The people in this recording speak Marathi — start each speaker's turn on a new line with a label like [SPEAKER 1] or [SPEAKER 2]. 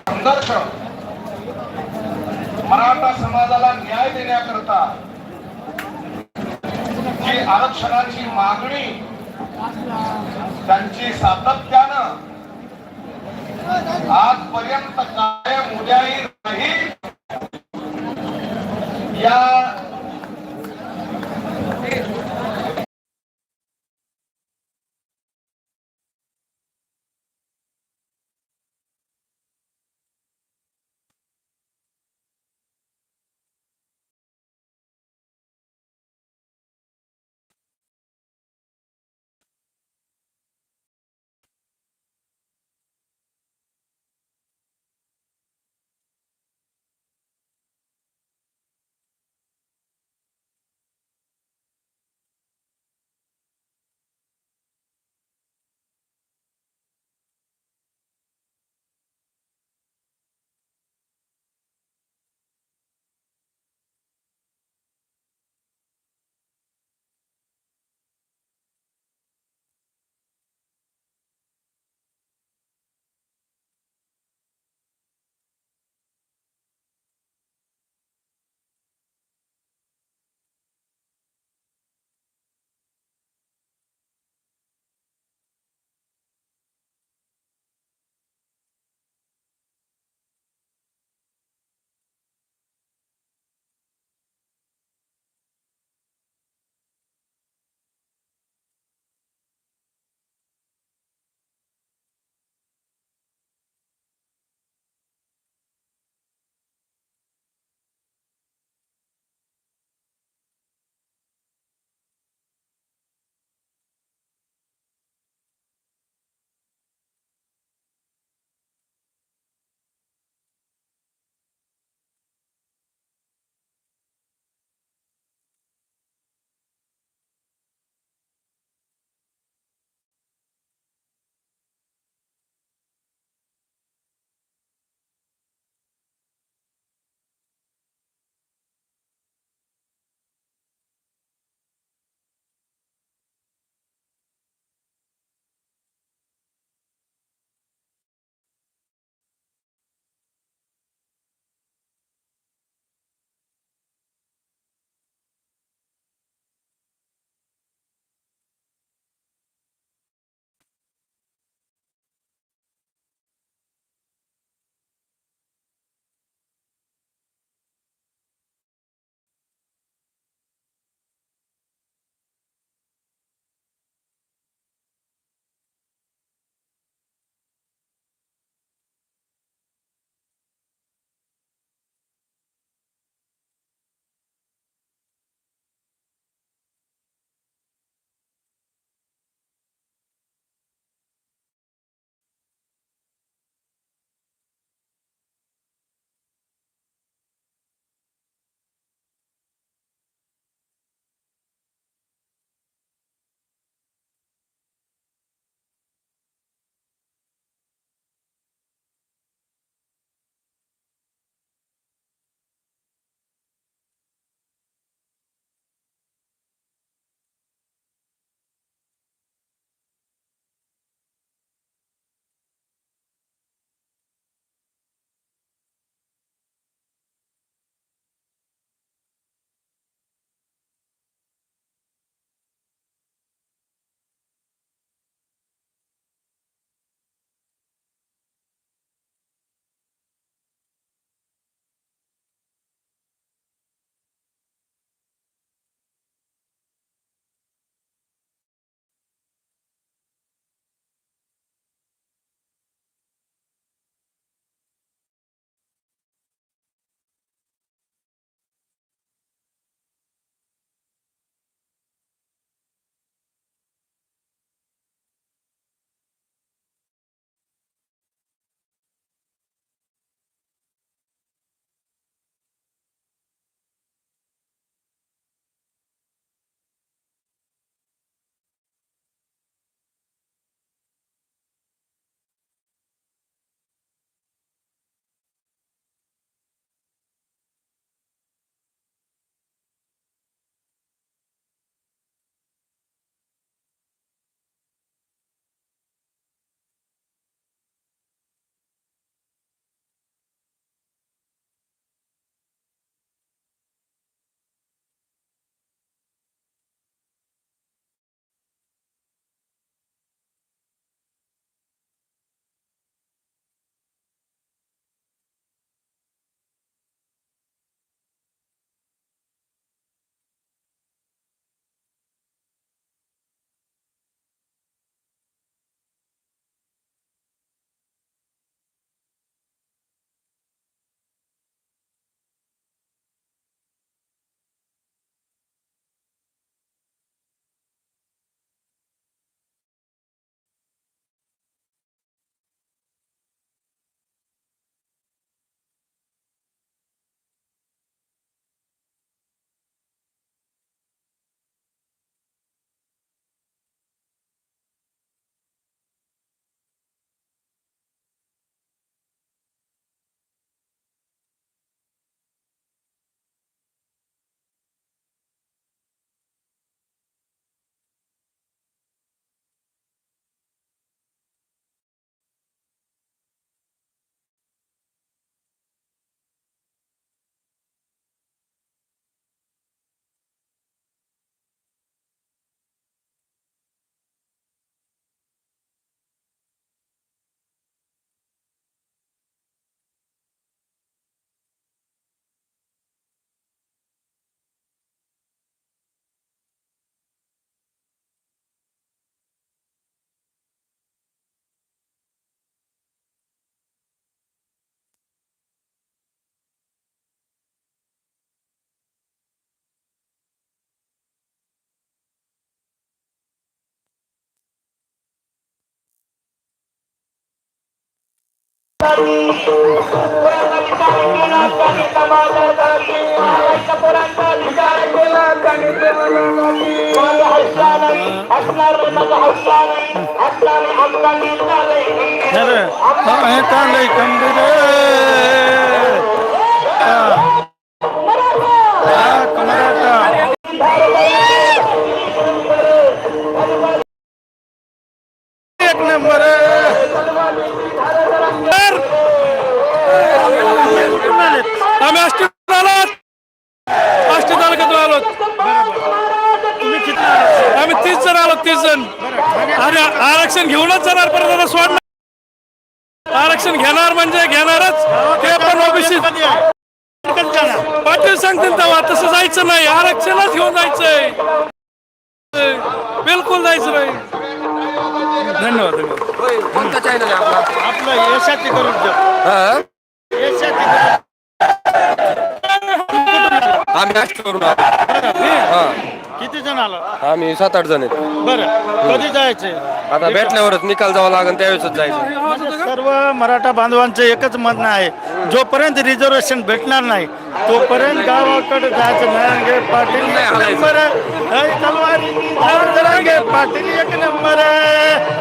[SPEAKER 1] संघर्ष मराठा समाजाला न्याय देण्याकरता जी आरक्षणाची मागणी त्यांची सातत्यानं आजपर्यंत कायम उद्याही राहील या
[SPEAKER 2] अरे हे चाललंय खंबीर मराठा आरक्षण घेऊनच जाणार परत सोडणार. आरक्षण घेणार म्हणजे घेणारच. ते पण ओबीसी. पाटील सांगतील तेव्हा तसं जायचं नाही. आरक्षणच घेऊन जायचंय. बिलकुल जायचं नाही. धन्यवाद धन्यवाद.
[SPEAKER 3] आपला
[SPEAKER 2] यशाची करून
[SPEAKER 3] हा? आम्ही आलो. हा.
[SPEAKER 2] किती जण आला?
[SPEAKER 3] आम्ही सात आठ जण आहेत.
[SPEAKER 2] बरं. कधी जायचे?
[SPEAKER 3] आता भेटल्यावरच निकाल जावं लागेल त्यावेळेसच जायचं.
[SPEAKER 2] सर्व मराठा बांधवांचं एकच म्हणणं आहे. जोपर्यंत रिझर्वेशन भेटणार नाही तोपर्यंत गावाकडे जायचं. नारायणगे पाटील एक. नंबर आहे. तलवारी नारायणगे पाटील एक नंबर आहे.